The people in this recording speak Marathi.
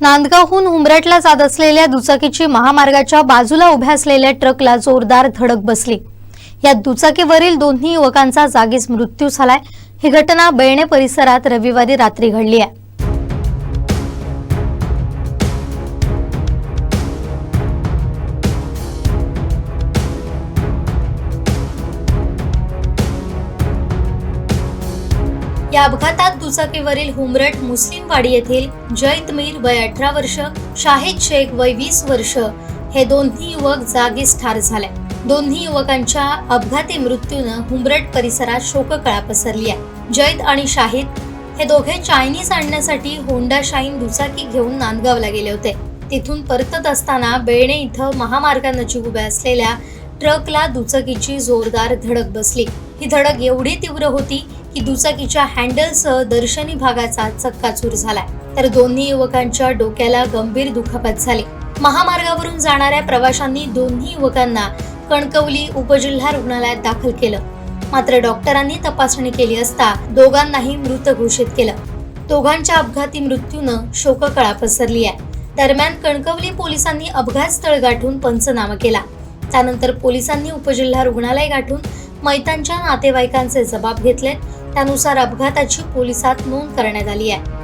नांदगावहून उमरटला जात असलेल्या दुचाकीची महामार्गाच्या बाजूला उभ्या असलेल्या ट्रकला जोरदार धडक बसली. या दुचाकीवरील दोन्ही युवकांचा जागीच मृत्यू झालाय. ही घटना बेळणे परिसरात रविवारी रात्री घडली आहे. या अपघातात दुचाकीवरील हुमरट मुस्लिमवाडी येथील जैत मीर वय अठरा वर्ष शाहिद शेख वय वीस वर्ष हे दोन्ही युवक जागीच ठार झाले. दोन्ही युवकांच्या अपघाती मृत्यूनं हुमरट परिसरात शोककळा पसरली आहे. जैद आणि शाहिद हे दोघे चायनीज आणण्यासाठी होंडा शाईन दुचाकी घेऊन नांदगावला गेले होते. तिथून परतत असताना बेळणे इथं महामार्गानजीक उभ्या असलेल्या ट्रकला दुचाकीची जोरदार धडक बसली. ही धडक एवढी तीव्र होती की दुचाकीच्या हँडलसह दर्शनी भागाचा चक्काचूर झालाय. तर दोन्ही युवकांच्या डोक्याला गंभीर दुखापत झाली. महामार्गावरून जाणाऱ्या प्रवाशांनी दोन्ही युवकांना कणकवली उपजिल्हा रुग्णालयात दाखल केलं. मात्र डॉक्टरांनी तपासणी केली असता दोघांनाही मृत घोषित केलं. दोघांच्या अपघाती मृत्यूनं शोककळा पसरली आहे. दरम्यान कणकवली पोलिसांनी अपघात स्थळ गाठून पंचनामा केला. त्यानंतर पोलिसांनी उपजिल्हा रुग्णालय गाठून मैतांच्या नातेवाईकांचे जबाब घेतले. त्यानुसार अपघाताची पोलिसात नोंद करण्यात आली आहे.